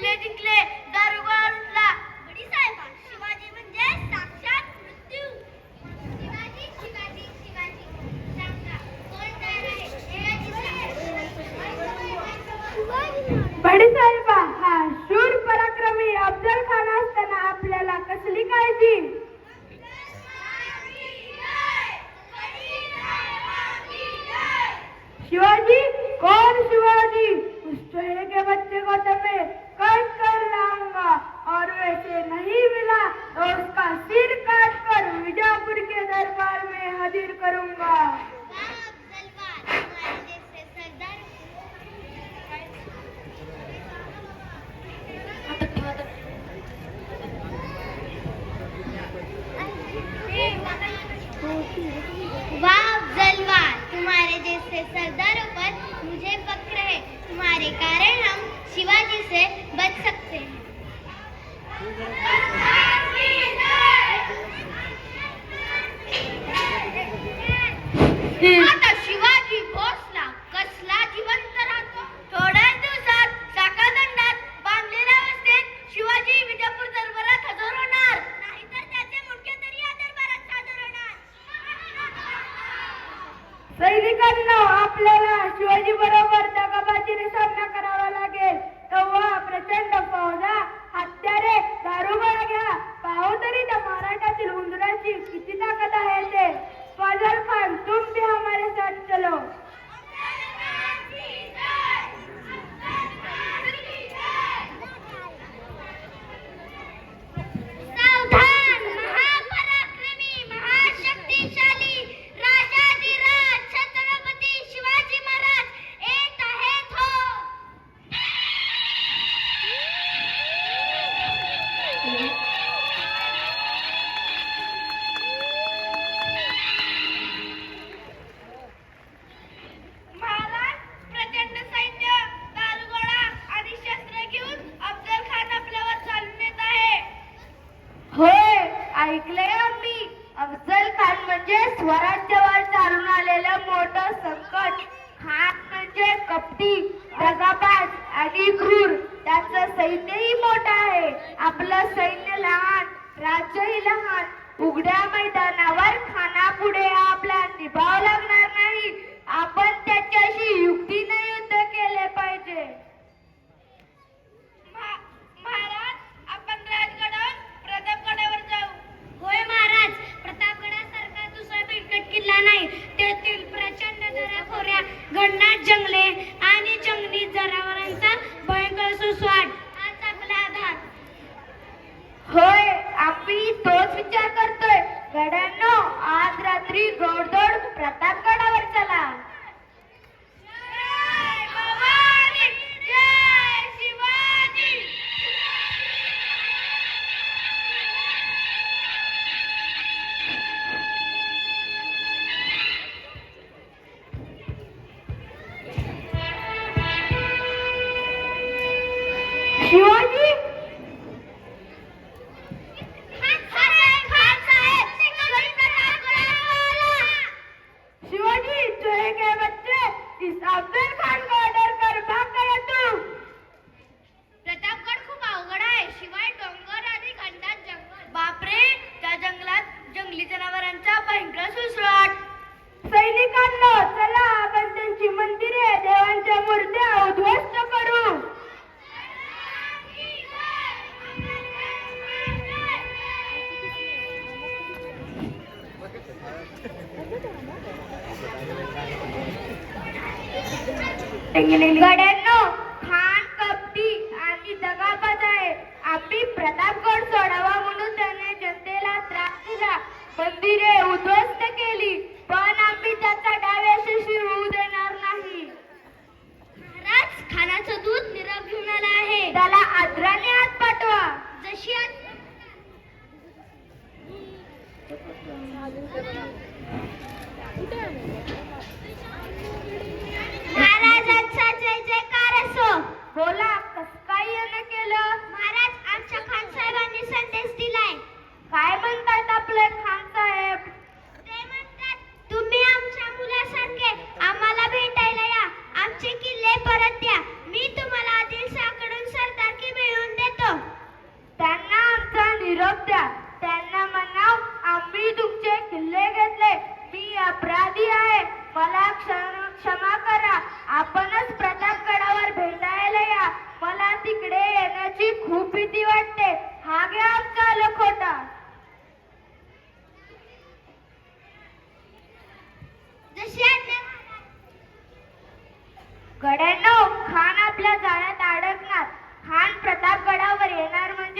सैन्य जिंकले. दारोगा उठला. बडी साहेबा शिवाजी म्हणजे साक्षात मृत्यू. शिवाजी शिवाजी शिवाजी. बडी साहेबा हा शूर पराक्रमी अफजल खान असताना आपल्याला कसली काळजी? शिवाजी कोण शिवाजी? उस चेहरे के बच्चे को तपे कट कर लाऊँगा। और वैसे नहीं मिला तो उसका सिर काट कर विजापुर के दरबार में हाजिर करूँगा। तुम्हारे जैसे सरदारों पर मुझे फक्र है। तुम्हारे कारण हम शिवाजी से बच सकते हैं। आता शिवाजी भोसला कसला जिवंत राहतो। थोड्याच दिवसात बांधलेल्या अवस्थेत शिवाजी विजापूर दरबारात हजर होणार. नाहीतर त्याचे मुख्य तरी या दरबारात हजर होणार. सैनिकांना आपल्याला शिवाजी बरोबर आपलं सैन्य लहान राज्यही लहान. उघड्या मैदानावर खानापुढे आपला निभाव लागणार नाही. आपण त्याच्याशी युक्तीने युद्ध केले पाहिजे. महाराज आपण राजगडावर प्रतापगडावर जाऊ. होय महाराज प्रतापगडासारखा दुसरा बिकट किल्ला नाही. तेथील प्रचंड घडणार जंगले आणि जंगली शिवाजी? खान साहेब खान साहेब प्रतापगडावर शिवाजी चोहे के बच्चे इस अफजल खान को ऑर्डर कर भाग गया तू. प्रतापगड खूप अवघड आहे. शिवाय डोंगर आणि घनदाट जंगल. बापरे त्या जंगलात जंगली जनावरांचा भयंकर सुसराट सैनिकांनो चला आपण त्यांची मंदिरे देवांच्या मूर्त्या गड्यांनो खान कपटी आणि दगाबाज आहे आम्ही प्रतापगड सोडावा म्हणून त्याने जनतेला त्रास दिला मंदिरे उद्ध्वस्त केली पण आम्ही त्याचा डाव यशस्वी होऊ देणार नाही महाराज खानाचं दूध निरव घेऊन आला आहे त्याला आदराने हात पाठवा जशी होत्या. त्यांना म्हणाव आम्ही तुमचे किल्ले घेतले. मी अपराधी आहे. मला क्षमा करा. आपणच प्रतापगडावर भेटायला या. मला तिकडे येण्याची खूप भीती वाटते. हा घ्या आमचा लखोटा. गड्यांनो खान आपल्या जाळ्यात अडकणार. खान प्रतापगडावर येणार म्हणजे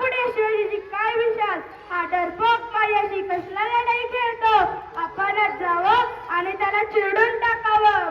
पुढे शिवाजीची काय विश्वास हा डरपोक माझ्याशी कसला लढाई खेळतो? आपणच जावं आणि त्याला चिरडून टाकावं.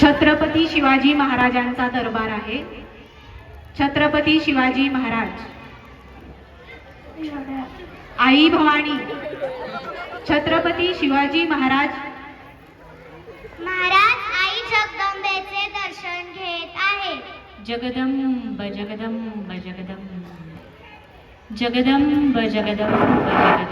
छत्रपती शिवाजी महाराजांचा दरबार आहे. छत्रपती शिवाजी महाराज. आई भवानी. छत्रपती शिवाजी महाराज. महाराज आई जगदंबेचे दर्शन घेत आहे. जगदंब जगदंब जगदंब. जगदंब जगदंब जगदंब.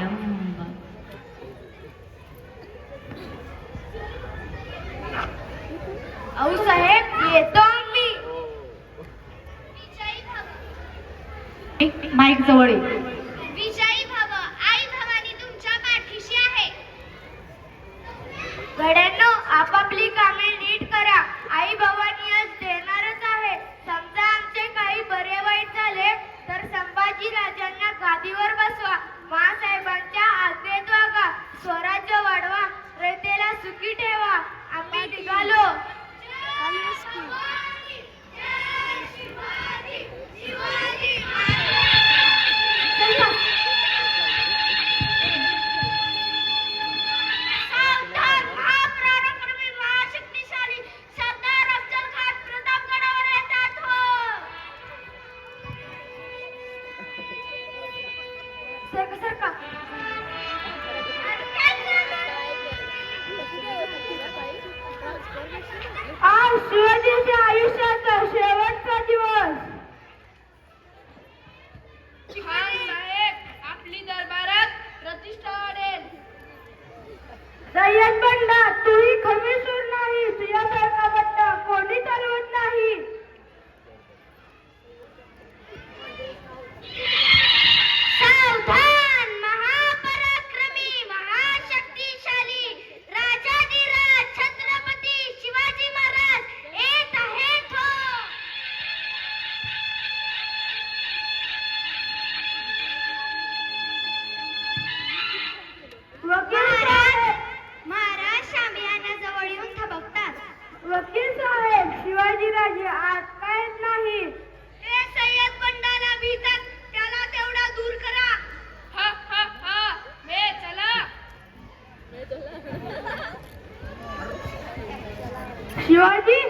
सय्यद बंडा तूही खमीसूर नाहीस या CRB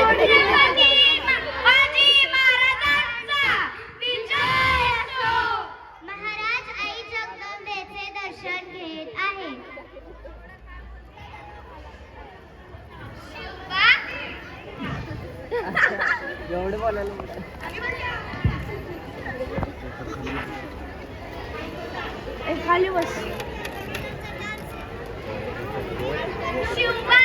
you back.